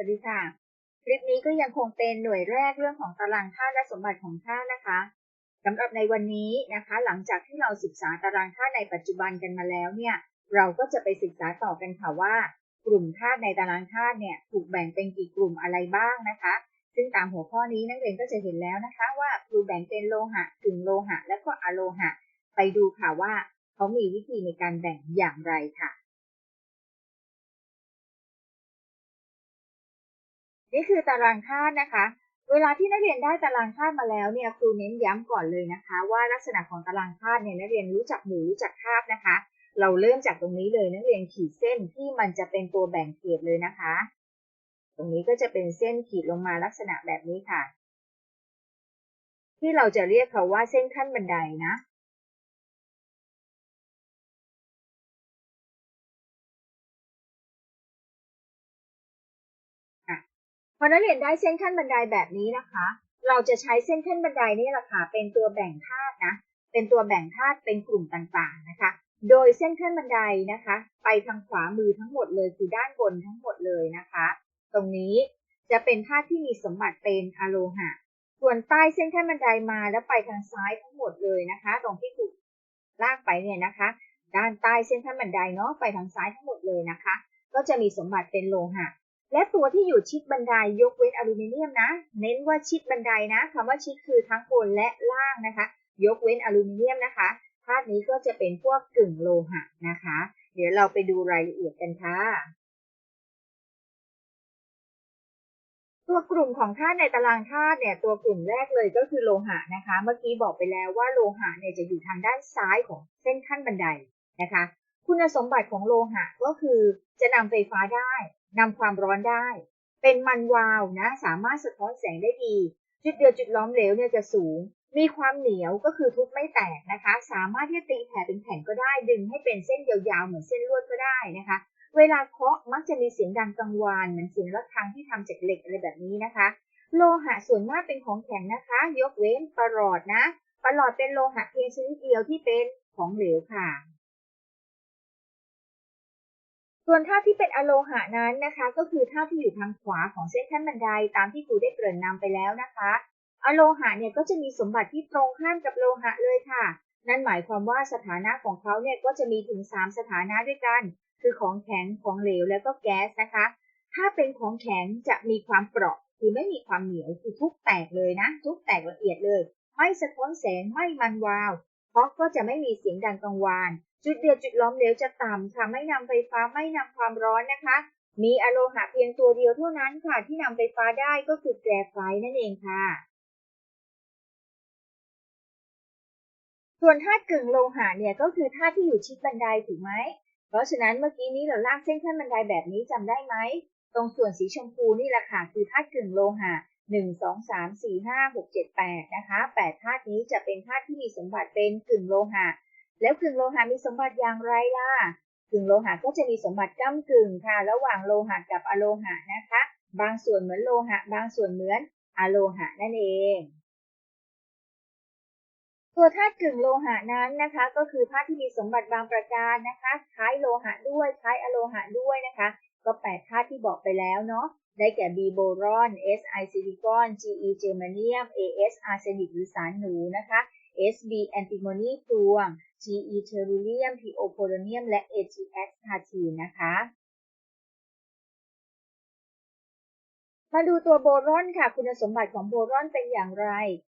วัสดีค่ะ คลิปนี้ก็ยังคงเป็นหน่วยแรกเรื่องของตารางธาตุและสมบัติของธาตุนะคะสำหรับในวันนี้นะคะ หลังจากที่เราศึกษาตารางธาตุในปัจจุบันกันมาแล้วเนี่ย เราก็จะไปศึกษาต่อกันค่ะว่า กลุ่มธาตุในตารางธาตุเนี่ยถูกแบ่งเป็นกี่กลุ่มอะไรบ้างนะคะ ซึ่งตามหัวข้อนี้นักเรียนก็จะเห็นแล้วนะคะ ว่าครูแบ่งเป็นโลหะกึ่งโลหะ และก็อะโลหะ ไปดูค่ะว่าเขามีวิธีในการแบ่งอย่างไรค่ะ นี่คือตารางธาตุนะคะ เวลาที่นักเรียนได้ตารางธาตุมาแล้วเนี่ยครูเน้นย้ำก่อนเลยนะคะ ว่าลักษณะของตารางธาตุเนี่ยนักเรียนรู้จักหมู่รู้จักคาบนะคะ เราเริ่มจากตรงนี้เลยนักเรียนขีดเส้นที่มันจะเป็นตัวแบ่งเขตเลยนะคะ ตรงนี้ก็จะเป็นเส้นขีดลงมาลักษณะแบบนี้ค่ะ ที่เราจะเรียกเขาว่าเส้นขั้นบันไดนะ พอนักเรียนได้เส้นขั้นบันไดแบบนี้นะคะ เราจะใช้เส้นขั้นบันไดนี่แหละค่ะ เป็นตัวแบ่งธาตุนะ เป็นตัวแบ่งธาตุเป็นกลุ่มต่างๆนะคะ โดยเส้นขั้นบันไดนะคะ ไปทางขวามือทั้งหมดเลยคือด้านบนทั้งหมดเลยนะคะ ตรงนี้จะเป็นธาตุที่มีสมบัติเป็นอะโลหะ ส่วนใต้เส้นขั้นบันไดมาแล้วไปทางซ้ายทั้งหมดเลยนะคะ ตรงที่ถูกลากไปเนี่ยนะคะ ด้านใต้เส้นขั้นบันไดเนาะไปทางซ้ายทั้งหมดเลยนะคะ ก็จะมีสมบัติเป็นโลหะ และตัวที่อยู่ชิดบันไดยกเว้นอลูมิเนียมนะ เน้นว่าชิดบันไดนะคำว่าชิดคือทั้งบนและล่างนะคะ ยกเว้นอลูมิเนียมนะคะธาตุนี้ก็จะเป็นพวกกึ่งโลหะนะคะ เดี๋ยวเราไปดูรายละเอียดกันค่ะ ตัวกลุ่มของธาตุในตารางธาตุเนี่ยตัวกลุ่มแรกเลยก็คือโลหะนะคะ เมื่อกี้บอกไปแล้วว่าโลหะเนี่ยจะอยู่ทางด้านซ้ายของเส้นขั้นบันไดนะคะ คุณสมบัติของโลหะก็คือจะนำไฟฟ้าได้ นำความร้อนได้ เป็นมันวาวนะ สามารถสะท้อนแสงได้ดี จุดเดือดจุดล้อมเหลวเนี่ยจะสูง มีความเหนียวก็คือทุบไม่แตกนะคะ สามารถที่ตีแผ่เป็นแผ่นก็ได้ ดึงให้เป็นเส้นยาวๆเหมือนเส้นลวดก็ได้นะคะ เวลาเคาะมักจะมีเสียงดังกังวานเหมือนเสียงระฆังที่ทำจากเหล็กอะไรแบบนี้นะคะ โลหะส่วนมากเป็นของแข็งนะคะ ยกเว้นประหลอดนะประหลอดเป็นโลหะเพียงชนิดเดียวที่เป็นของเหลวค่ะ ส่วนธาตุที่เป็นอโลหะนั้นนะคะ ก็คือธาตุที่อยู่ทางขวาของเส้นขั้นบันไดตามที่ครูได้เกริ่นนำไปแล้วนะคะ อโลหะเนี่ยก็จะมีสมบัติที่ตรงข้ามกับโลหะเลยค่ะ นั่นหมายความว่าสถานะของเขาเนี่ยก็จะมีถึง 3 สถานะด้วยกัน คือของแข็งของเหลวแล้วก็แก๊สนะคะ ถ้าเป็นของแข็งจะมีความเปราะคือไม่มีความเหนียวคือทุกแตกเลยนะ ทุกแตกละเอียดเลย ไม่สะท้อนแสงไม่มันวาวเพราะก็จะไม่มีเสียงดังกังวาน จุดเดือดจุดล้อมเหลวจะต่ำค่ะไม่นำไฟฟ้าไม่นำความร้อนนะคะ มีอโลหะเพียงตัวเดียวเท่านั้นค่ะ ที่นำไฟฟ้าได้ก็คือแกรไฟนั่นเองค่ะ ส่วนธาตุกึ่งโลหะเนี่ยก็คือธาตุที่อยู่ชิดบันไดถูกไหมเพราะฉะนั้นเมื่อกี้นี้เราลากเส้นขั้นบันไดแบบนี้จำได้ไหมตรงส่วนสีชมพูนี่แหละค่ะคือธาตุกึ่งโลหะหนึ่งสองสามสี่ห้าหกเจ็ดแปดนะคะแปดธาตุนี้จะเป็นธาตุที่มีสมบัติเป็นกึ่งโลหะ แล้วกึ่งโลหะมีสมบัติอย่างไรล่ะกึ่งโลหะก็จะมีสมบัติก้ากึ่งค่ะ ระหว่างโลหะกับอะโลหะนะคะ บางส่วนเหมือนโลหะ บางส่วนเหมือนอะโลหะนั่นเอง ตัวธาตุกึ่งโลหะนั้นนะคะ ก็คือธาตุที่มีสมบัติบางประการนะคะ คล้ายโลหะด้วยคล้ายอะโลหะด้วยนะคะ ก็แปดธาตุที่บอกไปแล้วเนาะได้แก่ B โบรอน Si ซิลิคอน Ge เจอร์มาเนียม As อาร์เซนิกหรือสารหนูนะคะ Sb แอนติโมนีพลวง Ge เทอรูเลียม Po โพลเนียมและ AgX คาทีนะคะ มาดูตัวโบรอนค่ะ คุณสมบัติของโบรอนเป็นอย่างไร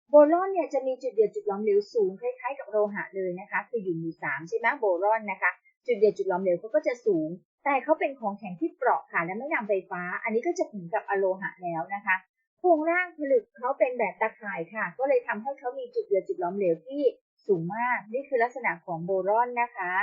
โบรอนเนี่ยจะมีจุดเดือดจุดหลอมเหลวสูงคล้ายๆกับโลหะเลยนะคะ คืออยู่มี3ใช่ไหมโบรอนนะคะ จุดเดือดจุดหลอมเหลวเขาก็จะสูง แต่เขาเป็นของแข็งที่เปราะค่ะและไม่นำไฟฟ้า อันนี้ก็จะเหมือนกับอะโลหะแล้วนะคะ โครงร่างผลึกเขาเป็นแบบตะข่ายค่ะ ก็เลยทำให้เขามีจุดเดือดจุดล้อมเหลวที่สูงมาก นี่คือลักษณะของโบรอนนะคะ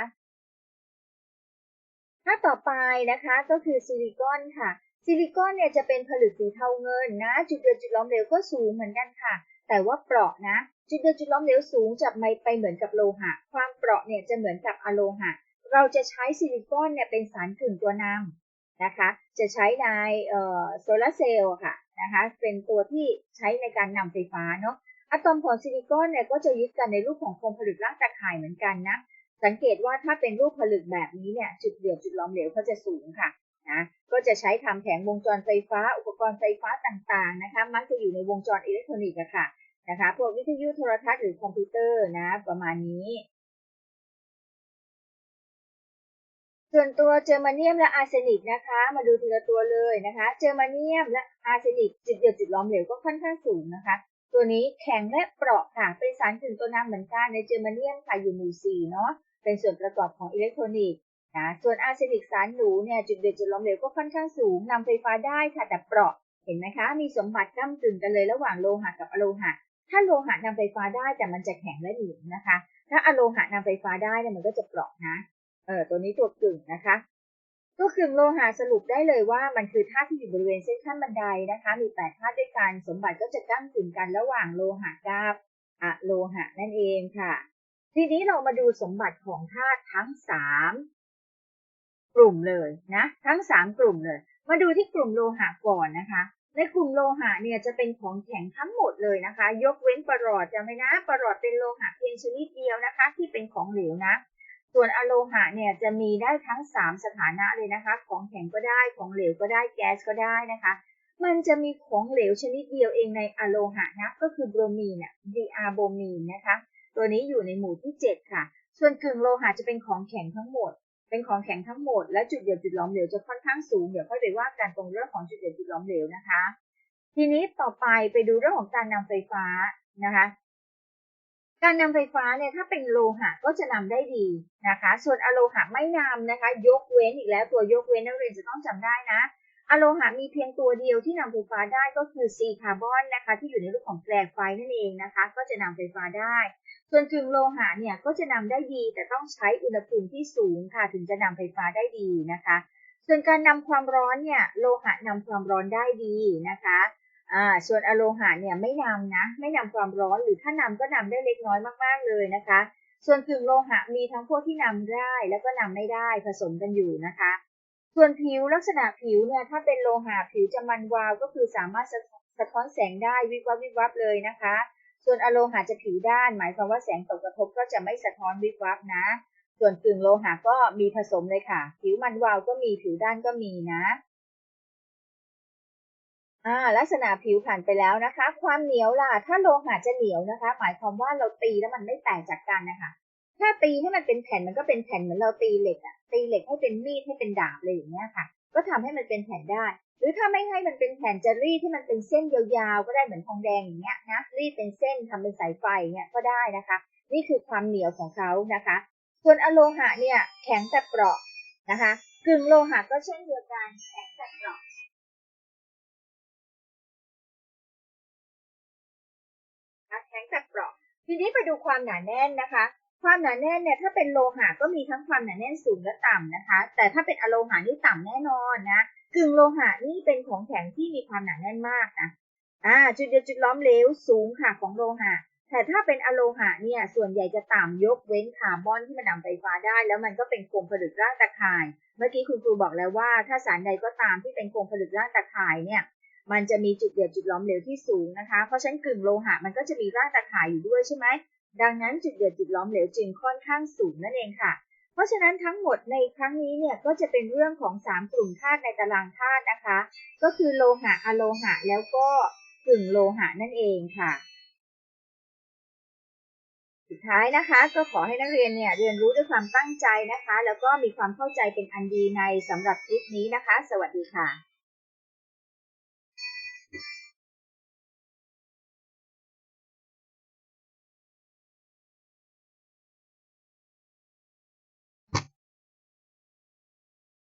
ถ้าต่อไปนะคะก็คือซิลิคอนค่ะ ซิลิคอนเนี่ยจะเป็นผลึกสีเทาเงินนะ จุดเดือดจุดล้อมเหลวก็สูงเหมือนกันค่ะ แต่ว่าเปราะนะ จุดเดือดจุดล้อมเหลวสูงจะไม่ไปเหมือนกับโลหะ ความเปราะเนี่ยจะเหมือนกับอะโลหะ เราจะใช้ซิลิคอนเนี่ยเป็นสารกึ่งตัวนำนะคะ จะใช้ในโซลาเซลล์ค่ะ นะคะ เป็นตัวที่ใช้ในการนำไฟฟ้าเนาะอะตอมของซิลิคอนเนี่ยก็จะยึดกันในรูปของโครงผลึกร่างตะข่ายเหมือนกันนะ สังเกตว่าถ้าเป็นรูปผลึกแบบนี้เนี่ย จุดเดือดจุดล้อมเหลวเขาจะสูงค่ะนะก็จะใช้ทำแผงวงจรไฟฟ้า อุปกรณ์ไฟฟ้าต่างๆนะคะ มักจะอยู่ในวงจรอิเล็กทรอนิกส์อะค่ะนะคะ พวกวิทยุโทรทัศน์หรือคอมพิวเตอร์นะ ประมาณนี้ ส่วนตัวเจอร์มาเนียมและอาร์เซนิกนะคะ มาดูทีละตัวเลยนะคะ เจอร์มาเนียมและอาร์เซนิกจุดเดือดจุดล้อมเหลวก็ค่อนข้างสูงนะคะ ตัวนี้แข็งและเปราะค่ะ เป็นสารกึ่งตัวนำเหมือนกันในเจอร์มาเนียมค่ะอยู่หมู่4เนาะ เป็นส่วนประกอบของอิเล็กทรอนิกส์นะ ส่วนอาร์เซนิกสารหนูเนี่ยจุดเดือดจุดล้อมเหลวก็ค่อนข้างสูงนำไฟฟ้าได้ค่ะแต่เปราะ เห็นไหมคะ มีสมบัติก้ากึ่งกันเลยระหว่างโลหะกับอโลหะ ถ้าโลหะนำไฟฟ้าได้แต่มันจะแข็งและเหนียวนะคะ ถ้าอโลหะนำไฟฟ้าได้เนี่ยมันก็จะเปราะนะ เอ่อตัวนี้ตัวกึ่งนะคะ ตัวกึ่งโลหะสรุปได้เลยว่ามันคือธาตุที่อยู่บริเวณเส้นขั้นบันไดนะคะ มีแปดธาตุด้วยกันสมบัติก็จะก้ากึ่งกันระหว่างโลหะกับอะโลหะนั่นเองค่ะ ทีนี้เรามาดูสมบัติของธาตุทั้งสามกลุ่มเลยนะทั้งสามกลุ่มเลย มาดูที่กลุ่มโลหะก่อนนะคะในกลุ่มโลหะเนี่ยจะเป็นของแข็งทั้งหมดเลยนะคะ ยกเว้นปรอดจำไว้นะปรอดเป็นโลหะเพียงชนิดเดียวนะคะ ที่เป็นของเหลวนะ ส่วนอะโลหะเนี่ยจะมีได้ทั้ง 3 สถานะเลยนะคะ ของแข็งก็ได้ของเหลวก็ได้แก๊สก็ได้นะคะ มันจะมีของเหลวชนิดเดียวเองในอะโลหะนะก็คือโบรมีนอะ Br โบรมีนนะคะ ตัวนี้อยู่ในหมู่ที่ 7 ค่ะ ส่วนกึ่งโลหะจะเป็นของแข็งทั้งหมด เป็นของแข็งทั้งหมด และจุดเดือดจุดหลอมเหลวจะค่อนข้างสูงเดี๋ยวค่อยไปว่ากันตรงเรื่องของจุดเดือดจุดหลอมเหลวนะคะ ทีนี้ต่อไปไปดูเรื่องของการนำไฟฟ้านะคะ การนำไฟฟ้าเนี่ยถ้าเป็นโลหะก็จะนำได้ดีนะคะ ส่วนอะโลหะไม่นำนะคะ ยกเว้นอีกแล้วตัวยกเว้นนักเรียนจะต้องจำได้นะอะโลหะมีเพียงตัวเดียวที่นำไฟฟ้าได้ก็คือซีคาร์บอนนะคะ ที่อยู่ในรูปของแปลกไฟนั่นเองนะคะ ก็จะนำไฟฟ้าได้ ส่วนกึ่งโลหะเนี่ยก็จะนำได้ดี แต่ต้องใช้อุณหภูมิที่สูงค่ะถึงจะนำไฟฟ้าได้ดีนะคะ ส่วนการนำความร้อนเนี่ยโลหะนำความร้อนได้ดีนะคะ อ่าส่วนอะโลหะเนี่ยไม่นำนะ ไม่นำความร้อนหรือถ้านำก็นำได้เล็กน้อยมากๆเลยนะคะ ส่วนกึ่งโลหะมีทั้งพวกที่นำได้แล้วก็นำไม่ได้ผสมกันอยู่นะคะ ส่วนผิวลักษณะผิวเนี่ยถ้าเป็นโลหะผิวจะมันวาวก็คือสามารถสะท้อนแสงได้วิบวับวิบวับเลยนะคะ ส่วนอะโลหะจะผิวด้าน หมายความว่าแสงตกกระทบก็จะไม่สะท้อนวิบวับนะ ส่วนกึ่งโลหะก็มีผสมเลยค่ะ ผิวมันวาวก็มีผิวด้านก็มีนะ อ่าลักษณะผิวผ่านไปแล้วนะคะ ความเหนียวล่ะ ถ้าโลหะจะเหนียวนะคะ หมายความว่าเราตีแล้วมันไม่แตกจากกันนะคะ ถ้าตีให้มันเป็นแผ่นมันก็เป็นแผ่นเหมือนเราตีเหล็กอะตีเหล็กให้เป็นมีดให้เป็นดาบเลยอย่างเงี้ยค่ะ ก็ทำให้มันเป็นแผ่นได้ หรือถ้าไม่ให้มันเป็นแผ่นจะรีดให้มันเป็นเส้นยาวๆ ก็ได้เหมือนทองแดงอย่างเงี้ยนะ รีดเป็นเส้นทำเป็นสายไฟเนี่ยก็ได้นะคะ นี่คือความเหนียวของเขานะคะ ส่วนอโลหะเนี่ยแข็งแต่เปราะนะคะ กึ่งโลหะก็เช่นเดียวกันแข็งแต่เปราะ แข็งแต่เปราะ ทีนี้ไปดูความหนาแน่นนะคะ ความหนาแน่นเนี่ยถ้าเป็นโลหะก็มีทั้งความหนาแน่นสูงและต่ำนะคะ แต่ถ้าเป็นอะโลหะนี่ต่ำแน่นอนนะ กึ่งโลหะนี่เป็นของแข็งที่มีความหนาแน่นมากนะอ่าจุดเดียวจุดล้อมเหลวสูงค่ะของโลหะ แต่ถ้าเป็นอะโลหะเนี่ยส่วนใหญ่จะต่ำยกเว้นคาร์บอนที่มันนำไฟฟ้าได้ แล้วมันก็เป็นโครงผลึกร่างตะข่าย เมื่อกี้คุณครูบอกแล้วว่า ถ้าสารใดก็ตามที่เป็นโครงผลึกร่างตะข่ายเนี่ย มันจะมีจุดเดือดจุดล้อมเหลวที่สูงนะคะ เพราะฉะนั้นกึ่งโลหะมันก็จะมีร่างตะข่ายอยู่ด้วยใช่ไหมดังนั้นจุดเดือดจุดล้อมเหลวจึงค่อนข้างสูงนั่นเองค่ะ เพราะฉะนั้นทั้งหมดในครั้งนี้เนี่ยก็จะเป็นเรื่องของ 3 กลุ่มธาตุในตารางธาตุนะคะ ก็คือโลหะอะโลหะ แล้วก็กึ่งโลหะนั่นเองค่ะ สุดท้ายนะคะ ก็ขอให้นักเรียนเนี่ยเรียนรู้ด้วยความตั้งใจนะคะ แล้วก็มีความเข้าใจเป็นอันดีในสำหรับคลิปนี้นะคะ สวัสดีค่ะ